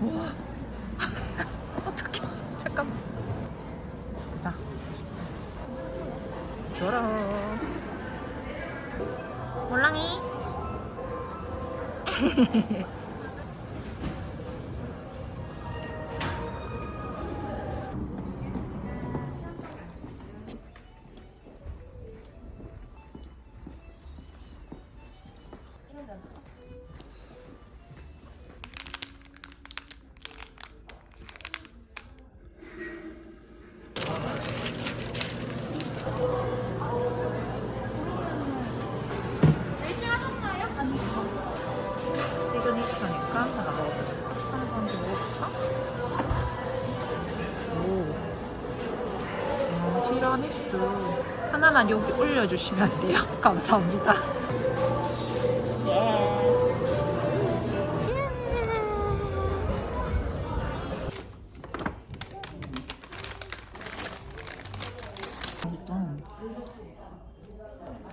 우와. 어떡해. 잠깐만. 됐다. 줘라. 몰랑이. 하나만 여기 올려주시면 안 돼요. 감사합니다.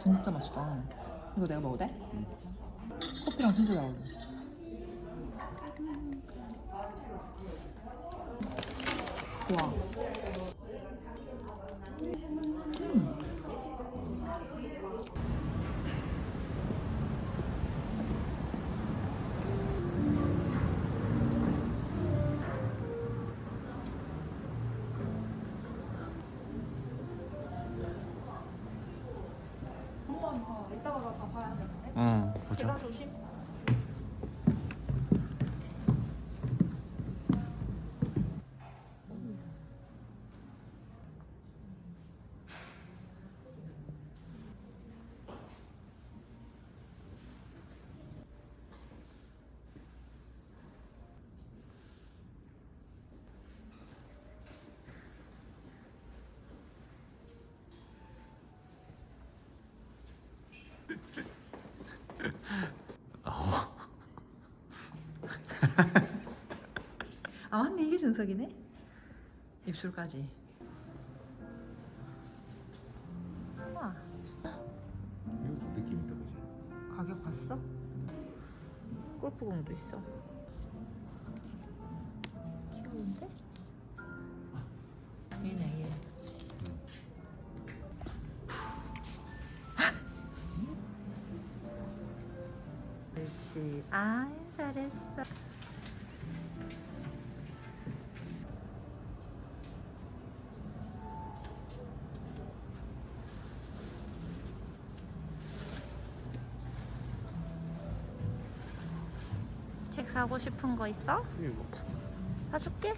진짜 맛있다. 이거 내가 먹어도 돼? 커피랑 진짜 잘 어울려. 와. 아 맞네 이게 준석이네. 입술까지. 와 이거 좀 느낌 있다, 그지? 가격 봤어? 골프공도 있어. 아 잘했어. 책 사고 싶은 거 있어? 이거 사줄게.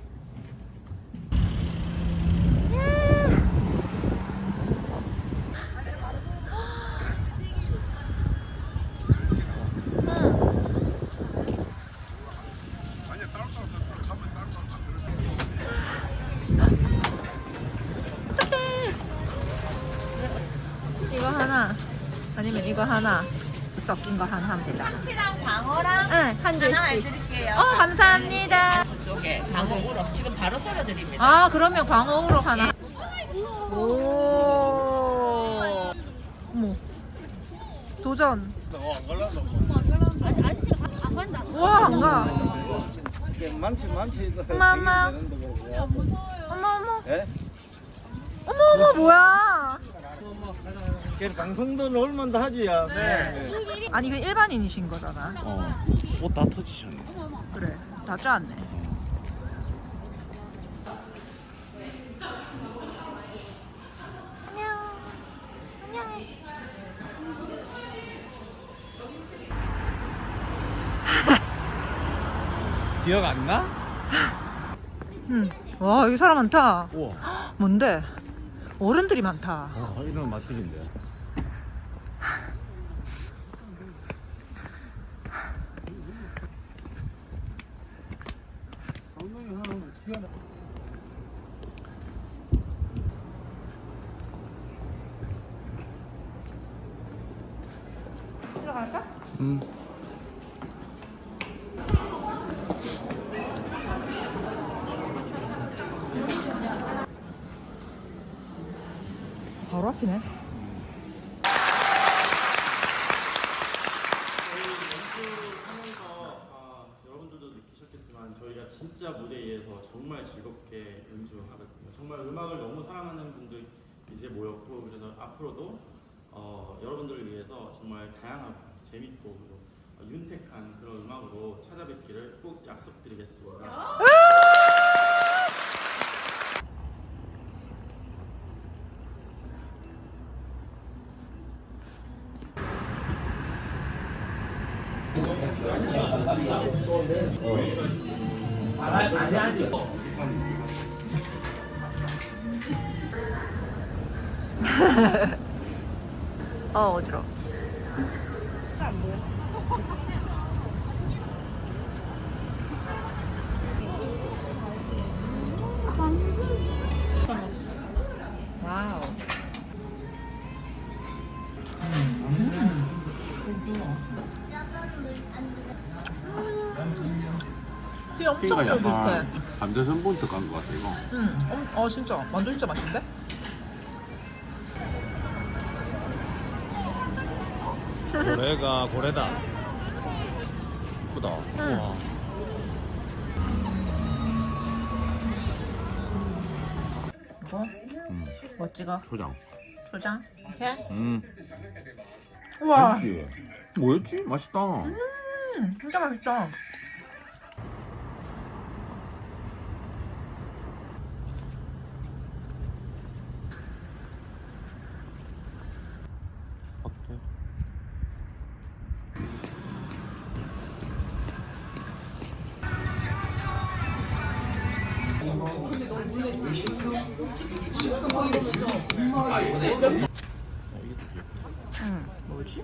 이거 하나 섞인 거 하나 하면 되잖아. 참치랑 광어랑 응, 한 하나 줄씩. 해드릴게요. 어, 감사합니다. 쪽에 광어 우럭 지금 바로 썰어드립니다. 아, 그러면 광어우로 하나. 오. 어머. 도전. 와, 안 가. 많지 많지. 엄마, 엄마. 거고. 어머, 어머. 예? 어머, 어머, 뭐야. 그 방송도 놀면 다 하지야. 네. 아니, 그 일반인이신 거잖아. 어, 옷 다 터지셨네. 그래. 다. 안녕. 기억 안 나? 응. 와, 여기 사람 많다. 우와. 뭔데? 어른들이 많다. 어, 이런 맛집인데. 들어갈까? 음. 바로 앞이네. 하면서 아, 여러분들도 느끼셨겠지만 저희가 진짜 무대에서 정말 즐겁게 연주하거든요. 정말 음악을 너무 사랑하는 분들이 이제 모였고 그래서 앞으로도 어, 여러분들을 위해서 정말 다양하고 재밌고 윤택한 그런 음악으로 찾아뵙기를 꼭 약속드리겠습니다. 어 어지러. 와 엄청 그러니까 쫄깃해. 약간 감자전분 들어간 것 같아 이거 응. 엄- 어 진짜 만두 진짜 맛있는데? 고래가 고래다. 예쁘다 응. 우와. 이거 음, 뭐 찍어? 초장 초장? 이렇게? 음 우와. 맛있지? 뭐였지? 맛있다 음, 진짜 맛있다. 응. 뭐지?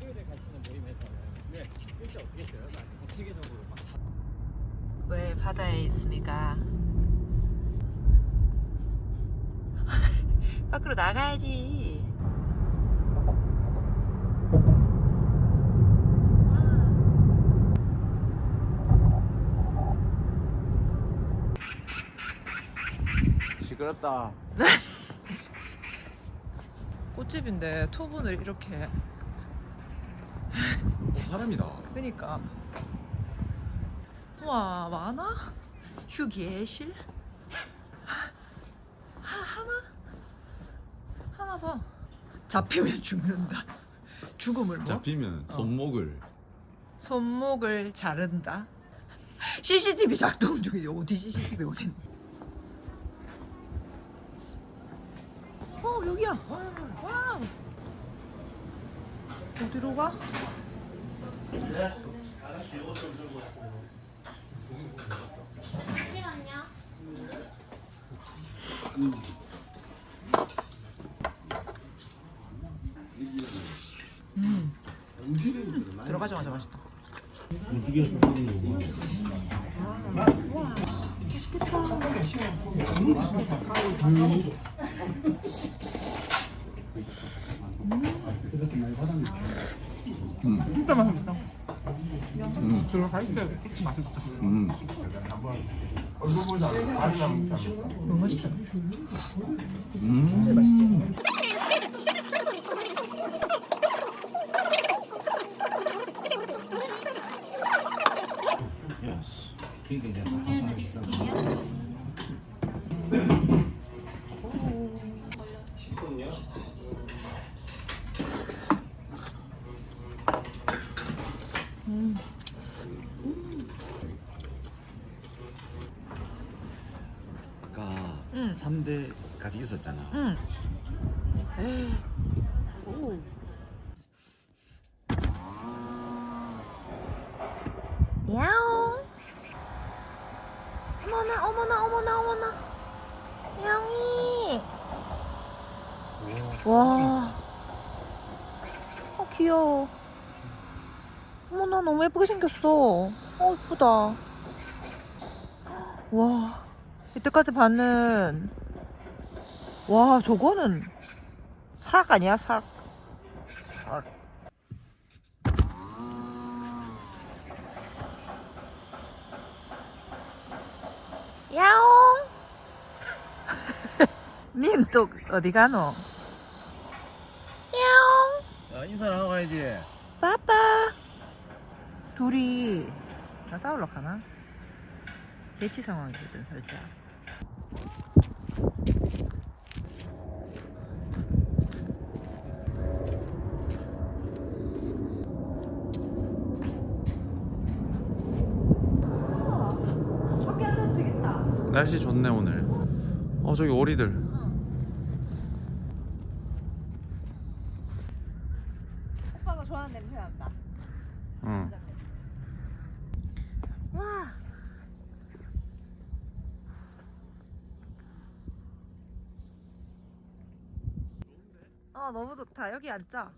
일요일에 가시는 모임에서는 네, 진짜 어떻게 돼요? 세계적으로 막왜 바다에 있습니까? 밖으로 나가야지. 시끄럽다 꽃집인데 토분을 이렇게 오, 사람이다 그니까 와 많아? 휴게실? 하, 하나? 하나 봐 잡히면 죽는다 죽음을 뭐? 잡히면 손목을 손목을 자른다 CCTV 작동 중이지 어디 CCTV 어디 어 여기야 와우 어디로 가? 음. 들어가자마자 맛있다. 진짜 맛있다. 음. 들어갈 때 맛있다. 음. 너무 맛있다. 음. 맛있지? 음. 아까 응. 3대까지 있었잖아 응. 에이. 오. 야옹. 어머나, 어머나, 어머나, 어머나. 야옹이. 와. 어, 귀여워. 어머나, 너무 예쁘게 생겼어. 어, 예쁘다. 와. 이때까지 봤는 와 저거는 삭 아니야 삭 삭. 야옹. 민또 어디 가노? 야옹. 야 인사를 하고 가야지 빠빠. 둘이 나 싸우러 가나? 대치 상황이거든 살짝. 밖에 앉아도 되겠다. 날씨 좋네 오늘. 어 저기 오리들. 오빠가 좋아하는 냄새 난다. 응. 와. 아 너무 좋다. 여기 앉자.